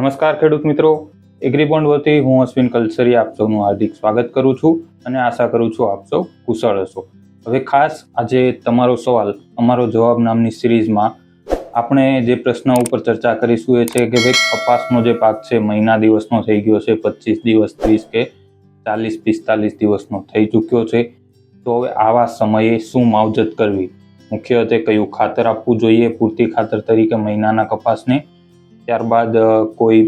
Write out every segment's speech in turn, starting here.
નમસ્કાર ખેડૂત મિત્રો. એગ્રીબોન્ડ વતી હું અશ્વિન કલસરી આપ સૌનું હાર્દિક સ્વાગત કરું છું અને આશા કરું છું આપ સૌ કુશળ હશો. હવે ખાસ આજે તમારો સવાલ, અમારો જવાબ નામની સિરીઝમાં આપણે જે પ્રશ્ન ઉપર ચર્ચા કરીશું એ છે કે ભાઈ કપાસનો જે પાક છે, મહિના દિવસનો થઈ ગયો છે, પચીસ દિવસ, ત્રીસ કે ચાલીસ, પિસ્તાલીસ દિવસનો થઈ ચૂક્યો છે. તો હવે આવા સમયે શું માવજત કરવી? મુખ્યત્વે કયું ખાતર આપવું જોઈએ? પૂરતી ખાતર તરીકે મહિનાના કપાસને ત્યારબાદ કોઈ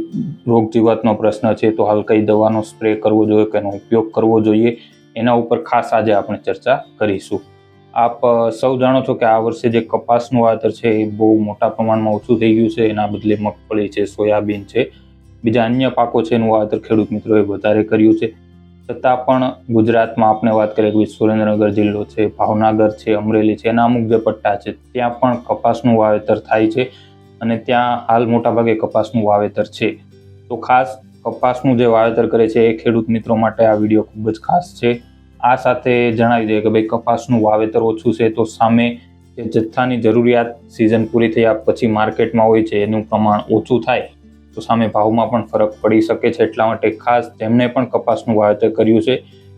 રોગ જીવાતનો પ્રશ્ન છે તો હાલ કઈ દવાનો સ્પ્રે કરવો જોઈએ કે એનો ઉપયોગ કરવો જોઈએ, એના ઉપર ખાસ આજે આપણે ચર્ચા કરીશું. આપ સૌ જાણો છો કે આ વર્ષે જે કપાસનું વાવેતર છે એ બહુ મોટા પ્રમાણમાં ઓછું થઈ ગયું છે, એના બદલે મગફળી છે, સોયાબીન છે, બીજા અન્ય પાકો છે એનું વાવેતર ખેડૂત મિત્રોએ વધારે કર્યું છે. છતાં પણ ગુજરાતમાં આપણે વાત કરીએ કે સુરેન્દ્રનગર જિલ્લો છે, ભાવનગર છે, અમરેલી છે, એના અમુક જે પટ્ટા છે, ત્યાં પણ કપાસનું વાવેતર થાય છે. અને ત્યાં હાલ મોટાભાગે કપાસનું વાવેતર છે. તો ખાસ કપાસનું જે વાવેતર કરે છે એ ખેડૂત મિત્રો માટે આ વીડિયો ખૂબ જ ખાસ છે. આ સાથે જણાવી દઈએ કે ભાઈ કપાસનું વાવેતર ઓછું છે તો સામે જે જથ્થાની જરૂરિયાત સિઝન પૂરી થયા પછી માર્કેટમાં હોય છે એનું પ્રમાણ ઓછું થાય તો સામે ભાવમાં પણ ફરક પડી શકે છે. એટલા માટે ખાસ જેમણે પણ કપાસનું વાવેતર કર્યું છે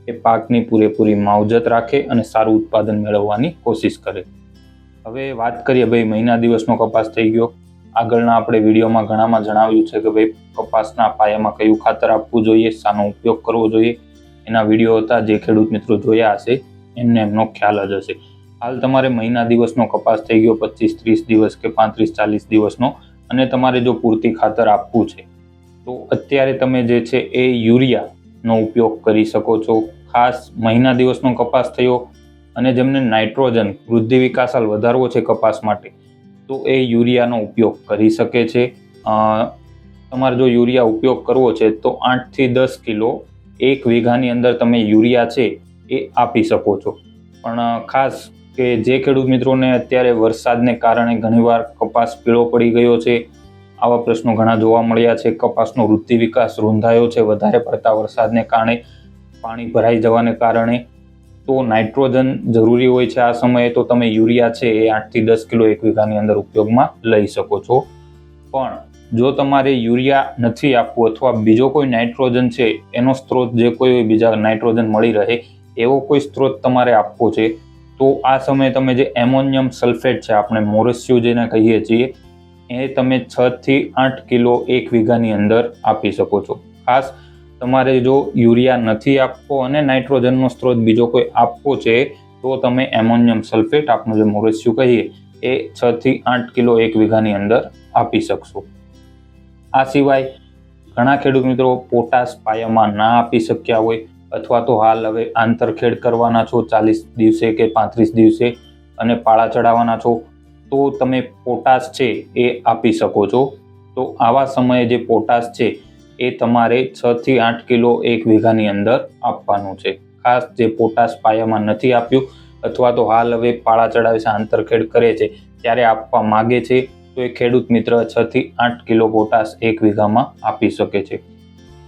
એ પાકની પૂરેપૂરી માવજત રાખે અને સારું ઉત્પાદન મેળવવાની કોશિશ કરે. હવે વાત કરીએ ભાઈ મહિના દિવસનો કપાસ થઈ ગયો. આગળના આપણે વિડીયોમાં ઘણામાં જણાવ્યું છે કે ભાઈ, કપાસના પાયામાં કયું ખાતર આપવું જોઈએ, શાનો ઉપયોગ કરવો જોઈએ. એના વીડિયો હતા જે ખેડૂત મિત્રો જોયા હશે, એમને એમનો ખ્યાલ જ હશે. હાલ તમારે મહિના દિવસનો કપાસ થઈ ગયો, પચીસ, ત્રીસ દિવસ કે પાંત્રીસ, ચાલીસ દિવસનો. અને તમારે જો પૂરતી ખાતર આપવું છે, તો અત્યારે તમે જે છે એ યુરિયાનો ઉપયોગ કરી શકો છો. ખાસ મહિના દિવસનો કપાસ થયો અને જેમને નાઇટ્રોજન વૃદ્ધિ વિકાસાલ વધારવો છે કપાસ માટે તો એ યુરિયાનો ઉપયોગ કરી શકે છે. તમારે જો યુરિયા ઉપયોગ કરવો છે, તો આઠથી દસ કિલો એક વીઘાની અંદર તમે યુરિયા છે, એ આપી શકો છો. પણ ખાસ કે જે ખેડૂત મિત્રોને અત્યારે વરસાદને કારણે ઘણીવાર કપાસ પીળો પડી ગયો છે, આવા પ્રશ્નો ઘણા જોવા મળ્યા છે. કપાસનો વૃદ્ધિ વિકાસ રૂંધાયો છે, વધારે પડતા વરસાદને કારણે પાણી ભરાઈ જવાને કારણે. તો નાઇટ્રોજન જરૂરી હોય છે આ સમયે, તો તમે યુરિયા છે એ આઠથી દસ કિલો એક વીઘાની અંદર ઉપયોગમાં લઈ શકો છો. પણ જો તમારે યુરિયા નથી આપવું અથવા બીજો કોઈ નાઇટ્રોજન છે, એનો સ્ત્રોત જે કોઈ બીજા નાઇટ્રોજન મળી રહે, એવો કોઈ સ્ત્રોત તમારે આપવો છે, તો આ સમયે તમે જે એમોનિયમ સલ્ફેટ છે, આપણે મોરસ્યુ જેને કહીએ છીએ, એ તમે છથી આઠ કિલો એક વીઘાની અંદર આપી શકો છો. ખાસ તમારે જો યુરિયા નથી આપવો અને નાઇટ્રોજનનો સ્ત્રોત બીજો કોઈ આપવો છે, તો તમે એમોનિયમ સલ્ફેટ આપનું જે મોરેસ્યુ કહીએ, એ છ થી આઠ કિલો એક વીઘાની અંદર આપી શકશો. આ સિવાય ઘણા ખેડૂત મિત્રો પોટાશ પાયામાં ના આપી શક્યા હોય, અથવા તો હાલ હવે આંતરખેડ કરવાના છો, ચાલીસ દિવસે કે પાંત્રીસ દિવસે, અને પાળા ચડાવવાના છો, તો તમે પોટાશ છે એ આપી શકો છો. તો આવા સમયે જે પોટાશ છે એ તમારે છ થી આઠ કિલો એક વીઘાની અંદર આપવાનું છે. ખાસ જે પોટાશ પાયામાં નથી આપ્યું અથવા તો હાલ હવે પાળા ચડાવે છે આંતરખેડ કરે છે, ત્યારે આપવા માગે છે, તો એ ખેડૂત મિત્ર છ થી આઠ કિલો પોટાશ એક વીઘામાં આપી શકે છે.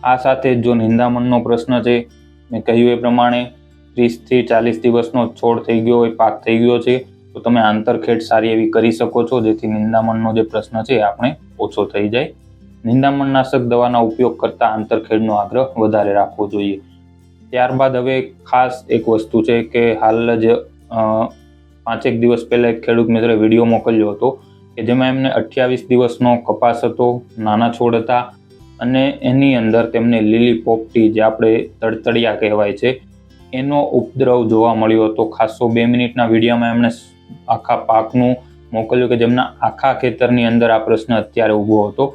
આ સાથે જો નિંદામણનો પ્રશ્ન છે, મેં કહ્યું એ પ્રમાણે ત્રીસથી ચાલીસ દિવસનો છોડ થઈ ગયો હોય, પાક થઈ ગયો છે, તો તમે આંતરખેડ સારી એવી કરી શકો છો, જેથી નિંદામણનો જે પ્રશ્ન છે એ આપણે ઓછો થઈ જાય. નિંદામણનાશક દવાના ઉપયોગ કરતાં આંતરખેડનો આગ્રહ વધારે રાખવો જોઈએ. ત્યારબાદ હવે ખાસ એક વસ્તુ છે કે હાલ જ પાંચેક દિવસ પહેલાં એક ખેડૂત મિત્રે વીડિયો મોકલ્યો હતો કે જેમાં એમને અઠ્યાવીસ દિવસનો કપાસ હતો, નાના છોડ હતા અને એની અંદર તેમને લીલી પોપટી જે આપણે તડતડિયા કહેવાય છે, એનો ઉપદ્રવ જોવા મળ્યો હતો. ખાસો બે મિનિટના વિડીયોમાં એમણે આખા પાકનું મોકલ્યું કે જેમના આખા ખેતરની અંદર આ પ્રશ્ન અત્યારે ઊભો હતો.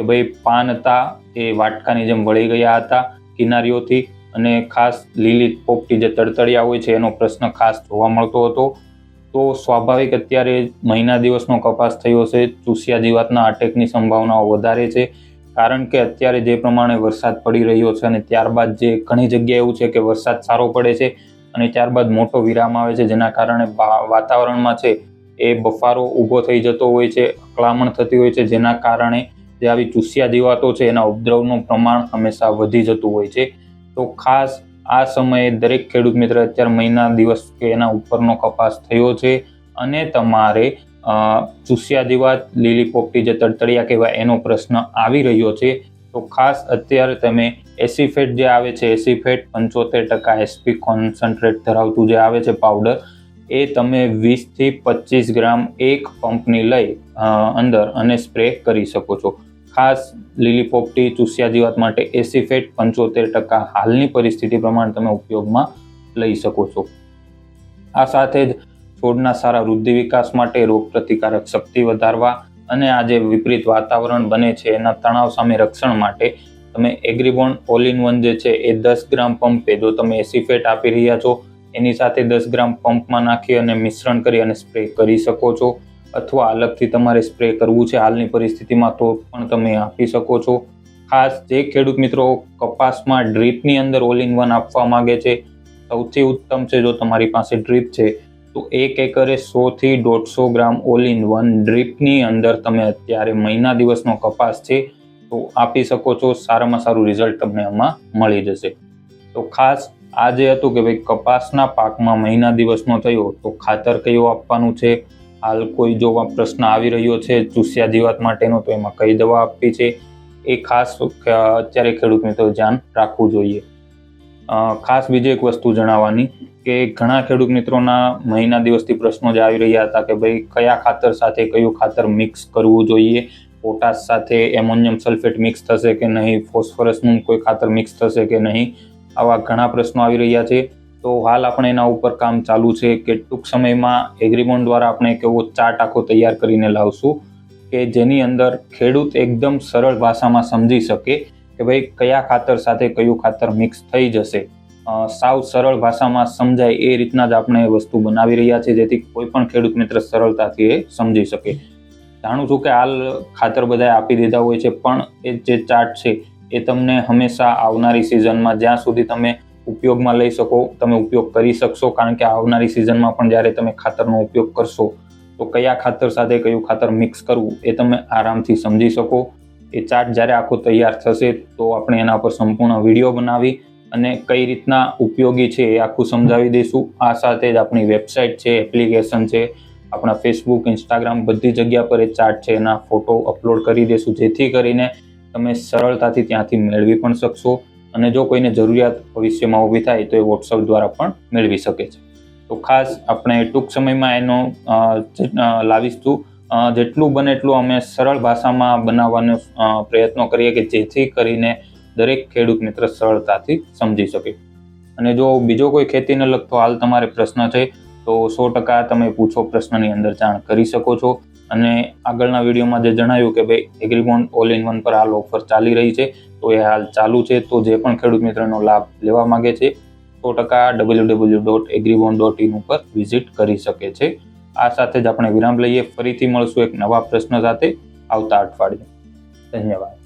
કે ભાઈ પાન હતા એ વાટકાની જેમ વળી ગયા હતા કિનારીઓથી અને ખાસ લીલી પોપટી જે તડતડિયા હોય છે એનો પ્રશ્ન ખાસ જોવા મળતો હતો. તો સ્વાભાવિક અત્યારે મહિના દિવસનો કપાસ થયો છે ચૂસિયા જીવાતના અટેકની સંભાવનાઓ વધારે છે. કારણ કે અત્યારે જે પ્રમાણે વરસાદ પડી રહ્યો છે અને ત્યારબાદ જે ઘણી જગ્યાએ એવું છે કે વરસાદ સારો પડે છે અને ત્યારબાદ મોટો વિરામ આવે છે, જેના કારણે વાતાવરણમાં છે એ બફારો ઊભો થઈ જતો હોય છે, અકળામણ થતી હોય છે, જેના કારણે જે આવી ચૂસિયા જીવાતો છે, એના ઉપદ્રવનું પ્રમાણ હંમેશા વધી જતું હોય છે. તો ખાસ આ સમયે દરેક ખેડૂત મિત્ર અત્યારે મહિના દિવસ કે એના ઉપરનો કપાસ થયો છે અને તમારે ચૂસિયા જીવાત લીલી પોપટી જે તડતડિયા કહેવાય એનો પ્રશ્ન આવી રહ્યો છે. તો ખાસ અત્યારે તમે એસીફેટ જે આવે છે, એસીફેટ પંચોતેર ટકા એસપી કોન્સન્ટ્રેટ ધરાવતું જે આવે છે પાવડર, એ તમે વીસથી પચીસ ગ્રામ એક પંપની લઈ અંદર અને સ્પ્રે કરી શકો છો. ખાસ લીલી પોપટી, ચૂસિયા જીવાત માટે એસીફેટ પંચોતેર ટકા હાલની પરિસ્થિતિ પ્રમાણે તમે ઉપયોગમાં લઈ શકો છો. આ સાથે જ છોડના સારા વૃદ્ધિ વિકાસ માટે રોગ પ્રતિકારક શક્તિ વધારવા અને આ જે વિપરીત વાતાવરણ બને છે, એના તણાવ સામે રક્ષણ માટે તમે એગ્રીબોન ઓલ ઇન વન જે છે, એ દસ ગ્રામ પંપે જો તમે એસીફેટ આપી રહ્યા છો, એની સાથે દસ ગ્રામ પંપમાં નાખી અને મિશ્રણ કરી અને સ્પ્રે કરી શકો છો. અથવા અલગથી તમારે સ્પ્રે કરવું છે હાલની પરિસ્થિતિમાં તો પણ તમે આપી શકો છો. ખાસ જે ખેડૂત મિત્રો કપાસમાં ડ્રીપની અંદર ઓલ ઇન વન આપવા માંગે છે, સૌથી ઉત્તમ છે જો તમારી પાસે ડ્રીપ છે, તો એક એકરે સોથી દોઢસો ગ્રામ ઓલ ઇન વન ડ્રીપની અંદર તમે અત્યારે મહિના દિવસનો કપાસ છે, તો આપી શકો છો, સારામાં સારું રિઝલ્ટ તમને આમાં મળી જશે. તો ખાસ આ જે હતું કે ભાઈ કપાસના પાકમાં મહિના દિવસનો થયો, તો ખાતર કયું આપવાનું છે? હાલ કોઈ જો પ્રશ્ન આવી રહ્યો છે ચૂસ્યા જીવાત માટેનો, તો એમાં કઈ દવા આપવી છે? એ ખાસ અત્યારે ખેડૂત મિત્રો ધ્યાન રાખવું જોઈએ. ખાસ બીજી એક વસ્તુ જણાવવાની કે ઘણા ખેડૂત મિત્રોના મહિના દિવસથી પ્રશ્નો જે આવી રહ્યા હતા કે ભાઈ કયા ખાતર સાથે કયું ખાતર મિક્સ કરવું જોઈએ? પોટાશ સાથે એમોનિયમ સલ્ફેટ મિક્સ થશે કે નહીં? ફોસ્ફરસનું કોઈ ખાતર મિક્સ થશે કે નહીં? આવા ઘણા પ્રશ્નો આવી રહ્યા છે. તો હાલ આપણે એના ઉપર કામ ચાલુ છે કે ટૂંક સમયમાં એગ્રીમોન્ટ દ્વારા આપણે એક એવો ચાર્ટ આખો તૈયાર કરીને લાવશું કે જેની અંદર ખેડૂત એકદમ સરળ ભાષામાં સમજી શકે કે ભાઈ કયા ખાતર સાથે કયું ખાતર મિક્સ થઈ જશે. સાવ સરળ ભાષામાં સમજાય એ રીતના જ આપણે વસ્તુ બનાવી રહ્યા છે જેથી કોઈ પણ ખેડૂત મિત્ર સરળતાથી એ સમજી શકે. જાણું છું કે હાલ ખાતર બધાએ આપી દીધા હોય છે પણ એ જે ચાર્ટ છે એ તમને હંમેશા આવનારી સિઝનમાં જ્યાં સુધી તમે ઉપયોગમાં લઈ શકો, તમે ઉપયોગ કરી શકશો. કારણ કે આવનારી સિઝનમાં પણ જ્યારે તમે ખાતરનો ઉપયોગ કરશો, તો કયા ખાતર સાથે કયું ખાતર મિક્સ કરવું એ તમે આરામથી સમજી શકો. એ ચાર્ટ જ્યારે આખો તૈયાર થશે, તો આપણે એના પર સંપૂર્ણ વીડિયો બનાવી અને કઈ રીતના ઉપયોગી છે એ આખું સમજાવી દઈશું. આ સાથે જ આપણી વેબસાઇટ છે એપ્લિકેશન છે, આપણા ફેસબુક ઇન્સ્ટાગ્રામ બધી જગ્યા પર એ ચાર્ટ છે, એના ફોટો અપલોડ કરી દઈશું. જેથી કરીને તમે સરળતાથી ત્યાંથી મેળવી પણ શકશો. અને જો કોઈને જરૂરિયાત ભવિષ્યમાં ઊભી થાય તો એ વોટ્સઅપ દ્વારા પણ મેળવી શકે છે. તો ખાસ આપણે ટૂંક સમયમાં એનો લાવીશું. જેટલું બને એટલું અમે સરળ ભાષામાં બનાવવાનો પ્રયત્નો કરીએ કે જેથી કરીને દરેક ખેડૂત મિત્ર સરળતાથી સમજી શકે. અને જો બીજો કોઈ ખેતીને લગતો હાલ તમારે પ્રશ્ન છે, તો સો ટકા તમે પૂછો, પ્રશ્નની અંદર જાણ કરી શકો છો. અને આગળના વિડીયોમાં જે જણાવ્યું કે ભાઈ એગ્રીબોન્ડ ઓલ ઇન વન પર હાલ ઓફર ચાલી રહી છે, તો એ હાલ ચાલુ છે, તો જે પણ ખેડૂત મિત્રનો લાભ લેવા માંગે છે, સો ટકા W W dot agribond dot in ઉપર વિઝિટ કરી શકે છે. આ સાથે જ આપણે વિરામ લઈએ, ફરીથી મળશું એક નવા પ્રશ્ન સાથે આવતા અઠવાડિયે. ધન્યવાદ.